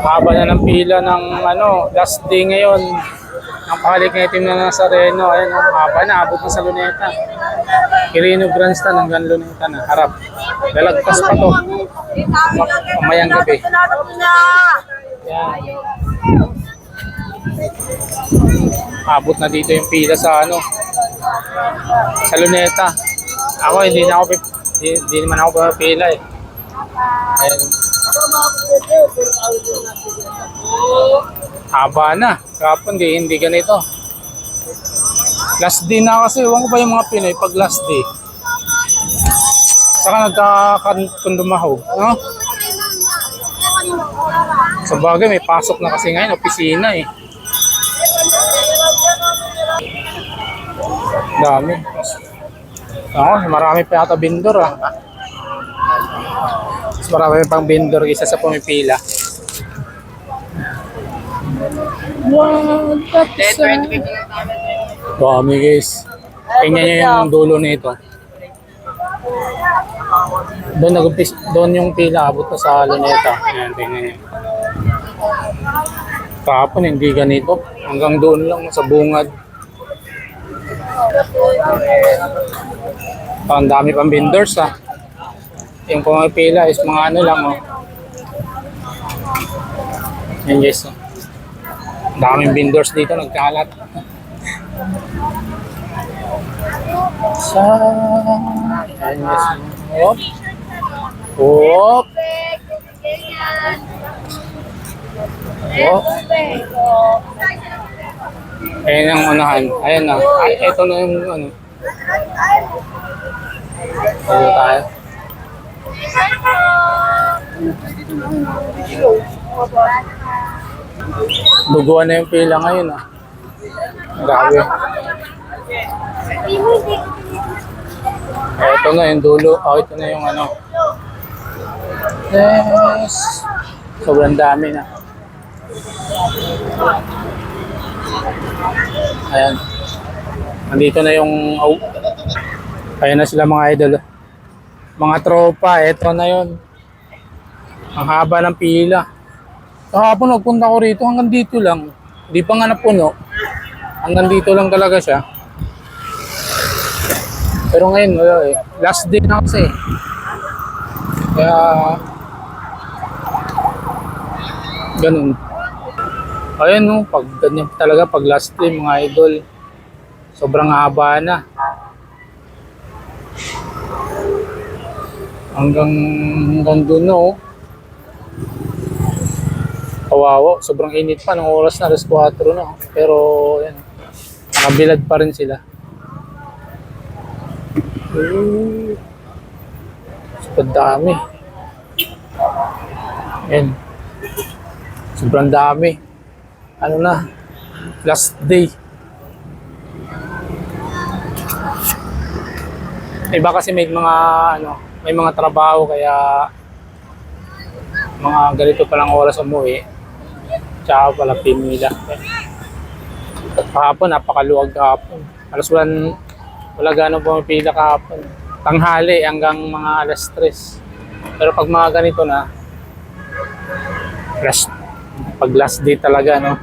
Haba na ng pila ng ano, last day ngayon. Ang pahalik ng itim na Nazareno. Ayun, ang haba na, abot na sa Luneta. Quirino Grandstand hanggang Luneta na, harap. Lalagpas pa to. Mamayang gabi. Yan. Abot na dito yung pila sa ano, sa Luneta. Ako, hindi na ako, hindi, hindi naman ako pumapila eh. Ayun. Haba na. Kapon, hindi, hindi ganito. Last day na kasi, ewan ko ba yung mga Pinoy pag last day. Saka nagkakandumahog, no? Sa bagay, may pasok na kasi ngayon, opisina eh. Dami. Ako, marami pa yata vendor ah. Mas marami pang vendor isa sa pumipila. Wow, that's Dami guys. Tingnan nyo yung dulo nito. Doon nagumpis, doon yung pila abot na sa luneta. Ayan, tingnan nyo. Kahapon hindi ganito. Hanggang doon lang sa bungad. Ang dami pang vendors ah. Yung pumipila is mga ano lang oh. Yan guys oh. Daming vendors dito nagkalat. Sa... Yan guys. Hop. Hop. Hop. Ayan ang unahan. Ayan na. Ay, ito na yung ano. Dito tayo. Duguan na yung pila ngayon ah. Grabe. Ito na yung dulo. Oh, ito na yung ano. Yes. Sobrang dami na. Ayan. Nandito na yung... Oh. Ayan na sila mga idol. Mga tropa, eto na yon. Ang haba ng pila. Kahapon nagpunta ko rito hanggang dito lang. Hindi pa nga napuno. Hanggang dito lang talaga siya. Pero ngayon wala eh. Last day na kasi. Kaya... Ganun. Ayun no, pag ganyan talaga pag last day mga idol. Sobrang haba na. Hanggang hanggang doon no. Kawawa, sobrang init pa ng oras na alas 4 na. Pero yan, nakabilad pa rin sila. Sobrang dami. Yan. Sobrang dami. Ano na? Last day. Iba kasi may mga ano, may mga trabaho kaya mga ganito palang oras umuwi. Tsaka pala pinila. Kahapon, napakaluwag kahapon. Alas 1, wala gano'ng pumipila kahapon. Tanghali hanggang mga alas 3. Pero pag mga ganito na, last, pag last day talaga, no?